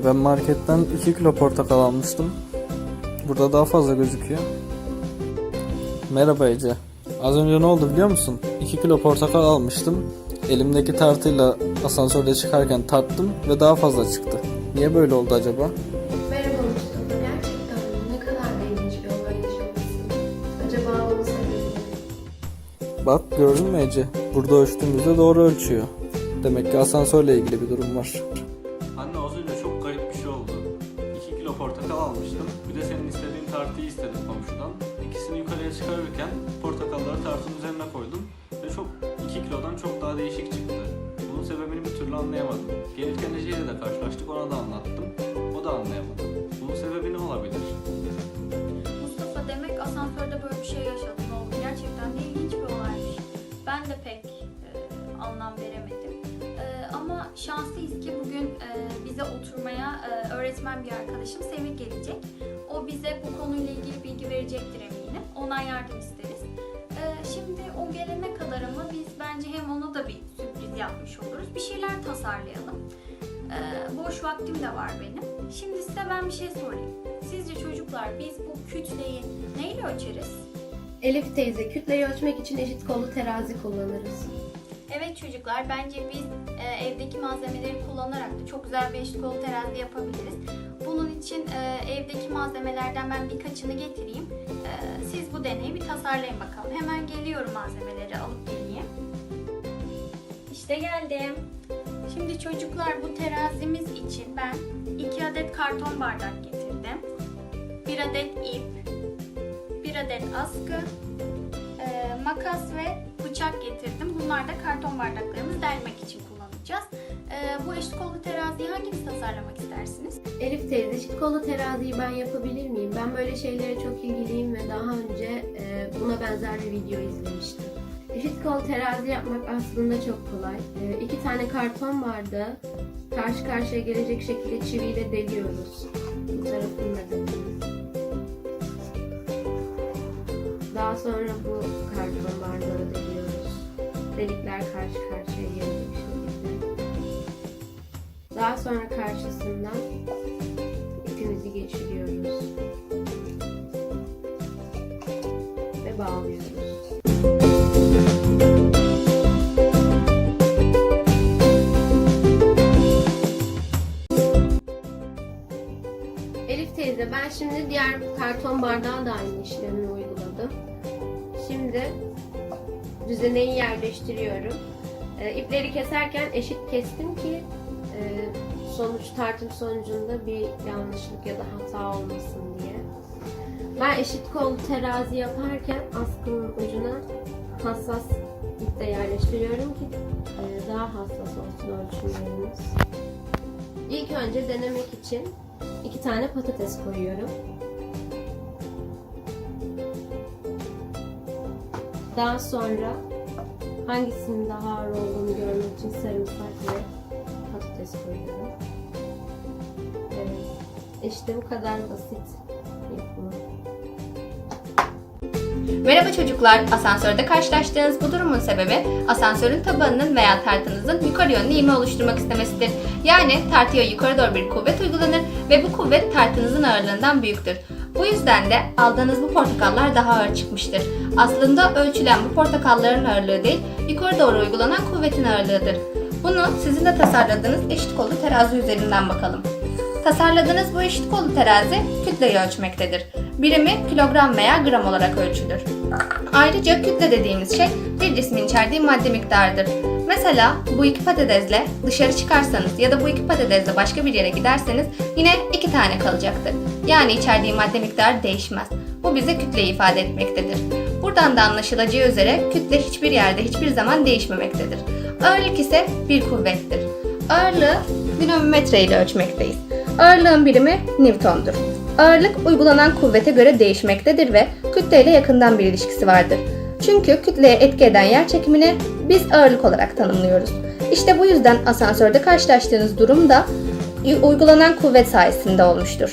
E ben marketten 2 kilo portakal almıştım. Burada daha fazla gözüküyor. Merhaba Ece. Az önce ne oldu biliyor musun? 2 kilo portakal almıştım. Elimdeki tartıyla asansörde çıkarken tarttım ve daha fazla çıktı. Niye böyle oldu acaba? Merhaba Mustafa. Gerçekten ne kadar da ilginç bir olay yaşamışsın. Acaba bunun sebebi? Bak gördün mü Ece? Burada ölçtüğümüzde doğru ölçüyor. Demek ki asansörle ilgili bir durum var. Anne az önce çok garip şey oldu. 2 kilo portakal almıştım. Bir de senin istediğin tartıyı istedim komşudan. İkisini yukarıya çıkarırken portakalları tartının üzerine koydum. Ve çok 2 kilodan çok daha değişik çıktı. Bunun sebebini bir türlü anlayamadım. Gelirken Ece de karşılaştık ona da anlattım. O da anlayamadı. Bunun sebebi ne olabilir? Mustafa demek asansörde böyle bir şey yaşadın oğlum. Gerçekten de ilginç bir olaymış. Ben de pek e, anlam veremedim. E, ama şanslıyız ki bugün e, bize oturmaya e, öğretmen bir arkadaşım Semih gelecek. O bize bu konuyla ilgili bilgi verecektir eminim. Ondan yardım isteriz. E, şimdi o gelene kadar ama biz bence hem ona da bir sürpriz yapmış oluruz. Bir şeyler tasarlayalım. Boş vaktim de var benim. Şimdi size ben bir şey sorayım. Sizce çocuklar biz bu kütleyi neyle ölçeriz? Elif teyze, kütleyi ölçmek için eşit kollu terazi kullanırız. Çocuklar bence biz e, evdeki malzemeleri kullanarak da çok güzel bir eşit kol terazi yapabiliriz. Bunun için e, evdeki malzemelerden ben birkaçını getireyim. E, siz bu deneyi bir tasarlayın bakalım. Hemen geliyorum malzemeleri alıp geleyim. İşte geldim. Şimdi çocuklar bu terazimiz için ben 2 adet karton bardak getirdim. 1 adet ip, 1 adet askı, e, makas ve bıçak getirdim. Bunlar da karton bardaklarımızı delmek için kullanacağız. E, bu eşit kollu teraziyi hanginiz tasarlamak istersiniz? Elif teyze, eşit kollu teraziyi ben yapabilir miyim? Ben böyle şeylere çok ilgiliyim ve daha önce e, buna benzer bir video izlemiştim. Eşit kol terazi yapmak aslında çok kolay. E, iki tane karton bardağı karşı karşıya gelecek şekilde çiviyle deliyoruz. Bu tarafını da Daha sonra bu karton bardağı deliyoruz. Delikler karşı karşıya gelecek şekilde. Daha sonra karşısından ipimizi geçiriyoruz. Ve bağlıyoruz. Elif teyze ben şimdi diğer karton bardağa da aynı işlemi uyguladım. Şimdi düzeneyi yerleştiriyorum. E, ipleri keserken eşit kestim ki e, sonuç tartım sonucunda bir yanlışlık ya da hata olmasın diye. Ben eşit kol terazi yaparken askının ucuna hassas ip de yerleştiriyorum ki e, daha hassas olsun ölçümlerimiz. İlk önce denemek için iki tane patates koyuyorum. Daha sonra hangisinin daha ağır olduğunu görmek için sarımsak ve patates koyuyorum. Evet. İşte bu kadar basit yapımı. Merhaba çocuklar, asansörde karşılaştığınız bu durumun sebebi asansörün tabanının veya tartınızın yukarı yönlü ivme oluşturmak istemesidir. Yani tartıya yukarı doğru bir kuvvet uygulanır ve bu kuvvet tartınızın ağırlığından büyüktür. Bu yüzden de aldığınız bu portakallar daha ağır çıkmıştır. Aslında ölçülen bu portakalların ağırlığı değil, yukarı doğru uygulanan kuvvetin ağırlığıdır. Bunu sizin de tasarladığınız eşit kollu terazi üzerinden bakalım. Tasarladığınız bu eşit kollu terazi kütleyi ölçmektedir. Birimi kilogram veya gram olarak ölçülür. Ayrıca kütle dediğimiz şey bir cismin içerdiği madde miktarıdır. Mesela bu iki patatesle dışarı çıkarsanız ya da bu iki patatesle başka bir yere giderseniz yine iki tane kalacaktır. Yani içerdiği madde miktarı değişmez. Bu bize kütleyi ifade etmektedir. Buradan da anlaşılacağı üzere kütle hiçbir yerde hiçbir zaman değişmemektedir. Ağırlık ise bir kuvvettir. Ağırlığı dinamometre ile ölçmekteyiz. Ağırlığın birimi Newton'dur. Ağırlık uygulanan kuvvete göre değişmektedir ve kütle ile yakından bir ilişkisi vardır. Çünkü kütleye etki eden yer çekimini biz ağırlık olarak tanımlıyoruz. İşte bu yüzden asansörde karşılaştığınız durum da uygulanan kuvvet sayesinde olmuştur.